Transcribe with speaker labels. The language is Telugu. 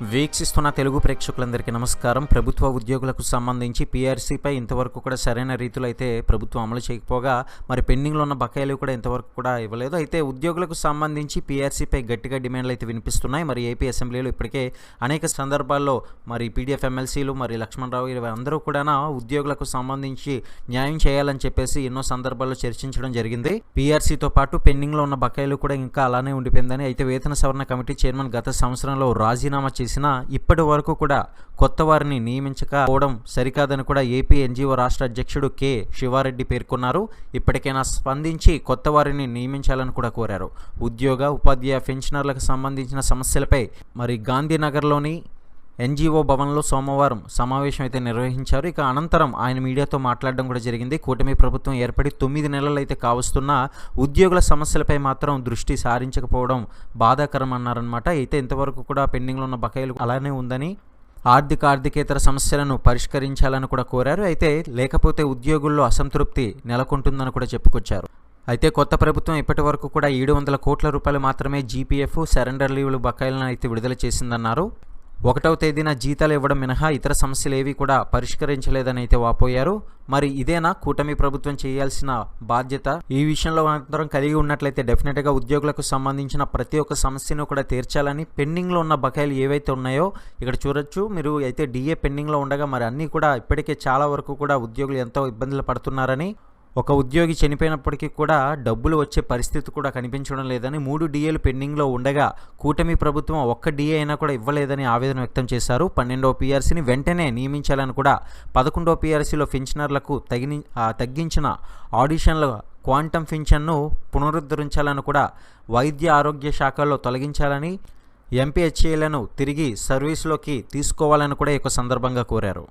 Speaker 1: వీక్షిస్తున్న తెలుగు ప్రేక్షకులందరికీ నమస్కారం. ప్రభుత్వ ఉద్యోగులకు సంబంధించి పీఆర్సీపై ఇంతవరకు కూడా సరైన రీతిలో అయితే ప్రభుత్వం అమలు చేయకపోగా మరి పెండింగ్లో ఉన్న బకాయిలు కూడా ఇంతవరకు కూడా ఇవ్వలేదు. అయితే ఉద్యోగులకు సంబంధించి పీఆర్సీపై గట్టిగా డిమాండ్లు అయితే వినిపిస్తున్నాయి. మరి ఏపీ అసెంబ్లీలో ఇప్పటికే అనేక సందర్భాల్లో మరి పీడీఎఫ్ ఎమ్మెల్సీలు మరి లక్ష్మణరావు ఇవి అందరూ కూడా ఉద్యోగులకు సంబంధించి న్యాయం చేయాలని చెప్పేసి ఎన్నో సందర్భాల్లో చర్చించడం జరిగింది. పీఆర్సీతో పాటు పెండింగ్లో ఉన్న బకాయిలు కూడా ఇంకా అలానే ఉండిపోయిందని అయితే వేతన సవరణ కమిటీ చైర్మన్ గత సంవత్సరంలో రాజీనామా చేసి తెలిసినా ఇప్పటి వరకు కూడా కొత్త వారిని నియమించకపోవడం సరికాదని కూడా ఏపీ ఎన్జీఓ రాష్ట్ర అధ్యక్షుడు కె. శివారెడ్డి పేర్కొన్నారు. ఇప్పటికైనా స్పందించి కొత్త వారిని నియమించాలని కూడా కోరారు. ఉద్యోగ ఉపాధ్యాయ పెన్షనర్లకు సంబంధించిన సమస్యలపై మరి గాంధీనగర్లోని ఎన్జీఓ భవన్లో సోమవారం సమావేశం అయితే నిర్వహించారు. ఇక అనంతరం ఆయన మీడియాతో మాట్లాడడం కూడా జరిగింది. కూటమి ప్రభుత్వం ఏర్పడి తొమ్మిది నెలలు అయితే కావస్తున్న ఉద్యోగుల సమస్యలపై మాత్రం దృష్టి సారించకపోవడం బాధాకరం అన్నారనమాట అయితే ఇంతవరకు కూడా పెండింగ్లో ఉన్న బకాయిలు అలానే ఉందని ఆర్థిక ఆర్థికేతర సమస్యలను పరిష్కరించాలని కూడా కోరారు. అయితే లేకపోతే ఉద్యోగుల్లో అసంతృప్తి నెలకొంటుందని కూడా చెప్పుకొచ్చారు. అయితే కొత్త ప్రభుత్వం ఇప్పటి వరకు కూడా ఏడు వందల కోట్ల రూపాయలు మాత్రమే జీపీఎఫ్ సరెండర్ లీవ్లు బకాయిలను అయితే విడుదల చేసిందన్నారు. ఒకటవ తేదీన జీతాలు ఇవ్వడం మినహా ఇతర సమస్యలు ఏవి కూడా పరిష్కరించలేదని అయితే వాపోయారు. మరి ఇదేనా కూటమి ప్రభుత్వం చేయాల్సిన బాధ్యత? ఈ విషయంలో అందరం కలిగి ఉన్నట్లయితే డెఫినెట్గా ఉద్యోగులకు సంబంధించిన ప్రతి ఒక్క సమస్యను కూడా తీర్చాలని పెండింగ్లో ఉన్న బకాయిలు ఏవైతే ఉన్నాయో ఇక్కడ చూడొచ్చు. మీరు అయితే డిఏ పెండింగ్లో ఉండగా మరి అన్నీ కూడా ఇప్పటికే చాలా వరకు కూడా ఉద్యోగులు ఎంతో ఇబ్బందులు పడుతున్నారని ఒక ఉద్యోగి చనిపోయినప్పటికీ కూడా డబ్బులు వచ్చే పరిస్థితి కూడా కనిపించడం లేదని మూడు డిఏలు పెండింగ్లో ఉండగా కూటమి ప్రభుత్వం ఒక్క డిఏ అయినా కూడా ఇవ్వలేదని ఆవేదన వ్యక్తం చేశారు. పన్నెండవ పీఆర్సీని వెంటనే నియమించాలని కూడా పదకొండవ పీఆర్సీలో పెన్షనర్లకు తగిన తగ్గించిన ఆడిషన్ల క్వాంటమ్ పింఛన్ను పునరుద్ధరించాలని కూడా వైద్య ఆరోగ్య శాఖల్లో తొలగించాలని ఎంపీహెచ్ఏలను తిరిగి సర్వీస్లోకి తీసుకోవాలని కూడా ఈ యొక్క సందర్భంగా కోరారు.